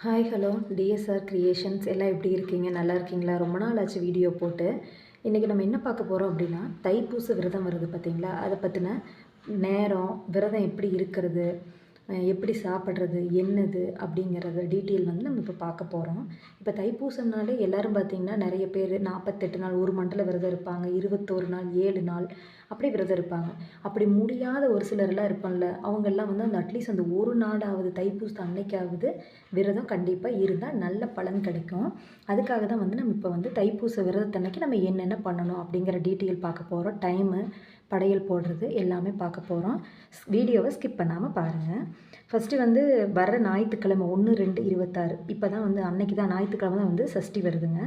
Hi hello TSR creations எல்லாம் எப்படி இருக்கீங்க? நல்லா இருக்கீங்களா? ரொம்ப நாள் ஆச்சு வீடியோ போட்டு. இன்றைக்கி நம்ம என்ன பார்க்க போகிறோம் அப்படின்னா தைப்பூச விரதம் வருது பார்த்தீங்களா? அதை பற்றின நேரம் விரதம் எப்படி இருக்கிறது? எப்படி சாப்பிட்றது என்னது அப்படிங்கிறத டீட்டெயில் வந்து நம்ம இப்போ பார்க்க போகிறோம் இப்போ தைப்பூசம்னாலே எல்லோரும் பார்த்திங்கன்னா நிறைய பேர் நாற்பத்தெட்டு நாள் ஒரு மண்டல விரதம் இருப்பாங்க இருபத்தோரு நாள் ஏழு நாள் அப்படி விரதம் இருப்பாங்க. அப்படி முடியாத ஒரு சிலர்லாம் இருப்பாங்கல்ல அவங்கெல்லாம் வந்து அந்த அட்லீஸ்ட் அந்த ஒரு நாளாவது தைப்பூசம் அன்னைக்காவது விரதம் கண்டிப்பாக இருந்தால் நல்ல பலன் கிடைக்கும். அதுக்காக தான் வந்து நம்ம இப்போ வந்து தைப்பூச விரதத்தன்னைக்கு நம்ம என்னென்ன பண்ணணும் அப்படிங்கிற டீட்டெயில் பார்க்க போகிறோம் டைமு படையல் போடுறது எல்லாமே பார்க்க போகிறோம் வீடியோவை ஸ்கிப் பண்ணாமல் பாருங்கள் ஃபஸ்ட்டு வந்து வர ஞாயிற்றுக்கிழமை ஒன்று ரெண்டு இருபத்தாறு. இப்போ தான் வந்து அன்னைக்கு தான் ஞாயிற்றுக்கிழமை தான் வந்து சஷ்டி வருதுங்க.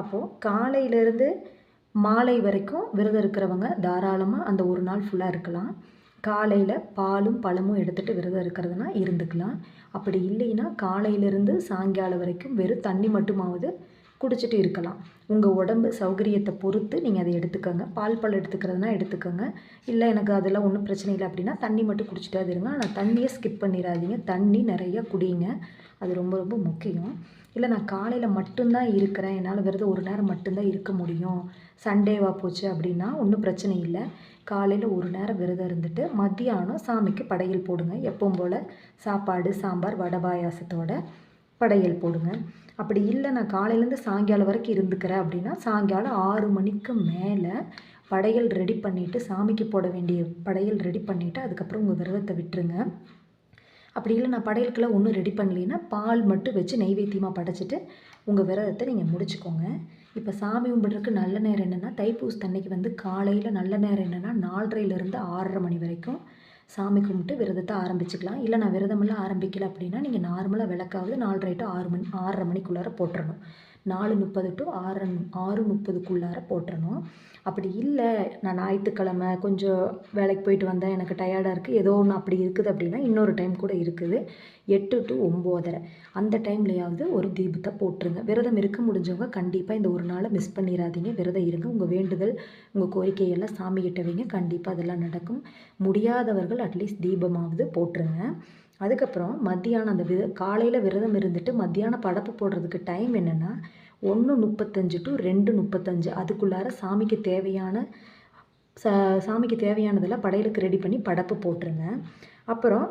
அப்போது காலையிலேருந்து மாலை வரைக்கும் விரதம் இருக்கிறவங்க தாராளமாக அந்த ஒரு நாள் ஃபுல்லாக இருக்கலாம். காலையில் பாலும் பழமும் எடுத்துகிட்டு விரதம் இருக்கிறதுனா இருந்துக்கலாம். அப்படி இல்லைன்னா காலையிலேருந்து சாயங்காலம் வரைக்கும் வெறும் தண்ணி மட்டுமாவது குடிச்சிட்டு இருக்கலாம். உங்கள் உடம்பு சௌகரியத்தை பொறுத்து நீங்கள் அதை எடுத்துக்கோங்க. பால் பழம் எடுத்துக்கிறதுனா எடுத்துக்கோங்க. இல்லை எனக்கு அதெல்லாம் ஒன்றும் பிரச்சனை இல்லை அப்படின்னா தண்ணி மட்டும் குடிச்சிட்டே இருங்க. ஆனால் தண்ணியை ஸ்கிப் பண்ணிடாதீங்க தண்ணி நிறைய குடிங்க. அது ரொம்ப ரொம்ப முக்கியம். இல்லை நான் காலையில் மட்டும்தான் இருக்கிறேன். என்னால் விரதம் ஒரு நேரம் மட்டும்தான் இருக்க முடியும். சண்டேவாக போச்சு அப்படின்னா ஒன்றும் பிரச்சனை இல்லை. காலையில் ஒரு நேரம் விரதம் இருந்துட்டு மத்தியானம் சாமிக்கு படையல் போடுங்க. எப்பவும் போல் சாப்பாடு சாம்பார் வடை பாயாசத்தோட. படையல் போடுங்க. அப்படி இல்லை நான் காலையிலேருந்து சாயங்காலம் வரைக்கும் இருந்துக்கிறேன் அப்படின்னா சாயங்காலம் ஆறு மணிக்கு மேலே படையல் ரெடி பண்ணிவிட்டு சாமிக்கு போட வேண்டிய படையல் ரெடி பண்ணிவிட்டு அதுக்கப்புறம் உங்கள் விரதத்தை விட்டுருங்க. அப்படி இல்லை நான் படையலுக்கெல்லாம் ஒன்றும் ரெடி பண்ணலைன்னா பால் மட்டும் வச்சு நெய்வேத்தியமாக படைச்சிட்டு உங்கள் விரதத்தை நீங்கள் முடிச்சுக்கோங்க. இப்போ சாமி கும்பிட்றதுக்கு நல்ல நேரம் என்னென்னா தைப்பூசத்தன்னைக்கு வந்து காலையில் நல்ல நேரம் என்னென்னா நாலரையிலேருந்து ஆறரை மணி வரைக்கும் சாமி கும்பிட்டு விரதத்தை ஆரம்பிச்சுக்கலாம். இல்லை நான் விரதமெல்லாம் ஆரம்பிக்கல அப்படின்னா நீங்கள் நார்மலாக விளக்காவது நாலரை டு ஆறு மணி ஆறரை மணிக்குள்ளார போட்டுறணும். நாலு முப்பது டு ஆறு ஆறு முப்பதுக்குள்ளார போட்டுறணும். அப்படி இல்லை நான் ஞாயிற்றுக்கிழமை கொஞ்சம் வேலைக்கு போயிட்டு வந்தேன் எனக்கு டயர்டாக இருக்குது ஏதோ ஒன்று அப்படி இருக்குது அப்படின்னா இன்னொரு டைம் கூட இருக்குது. எட்டு டு ஒம்போதரை. அந்த டைம்லையாவது ஒரு தீபத்தை போட்டுருங்க. விரதம் இருக்க முடிஞ்சவங்க கண்டிப்பாக இந்த ஒரு நாளை மிஸ் பண்ணிடாதீங்க விரதம் இருங்க. உங்கள் வேண்டுதல் உங்கள் கோரிக்கையெல்லாம் சாமி கிட்ட வைங்க. கண்டிப்பாக அதெல்லாம் நடக்கும். முடியாதவர்கள் அட்லீஸ்ட் தீபமாவது போட்டுருங்க. அதுக்கப்புறம் மத்தியானம் அந்த விர காலையில் விரதம் இருந்துட்டு மத்தியானம் படப்பு போடுறதுக்கு டைம் என்னென்னா ஒன்று முப்பத்தஞ்சு டு ரெண்டு முப்பத்தஞ்சு. அதுக்குள்ளார சாமிக்கு தேவையான சா சாமிக்கு தேவையானதெல்லாம் படையலுக்கு ரெடி பண்ணி படப்பு போட்டுருங்க. அப்புறம்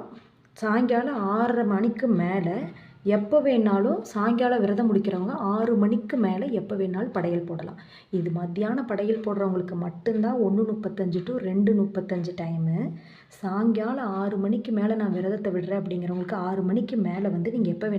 சாயங்காலம் ஆறரை மணிக்கு மேலே எப்போ வேணாலும் சாயங்காலம் விரதம் முடிக்கிறவங்க ஆறு மணிக்கு மேலே எப்போ வேணாலும் படையல் போடலாம். இது மத்தியான படையல் போடுறவங்களுக்கு மட்டும்தான் ஒன்று முப்பத்தஞ்சு டு ரெண்டு முப்பத்தஞ்சு டைமு சாயங்காலம் ஆறு மணிக்கு மேலே நான் விரதத்தை விடுறேன் அப்படிங்கிறவங்களுக்கு ஆறு மணிக்கு மேலே வந்து நீங்கள் எப்போ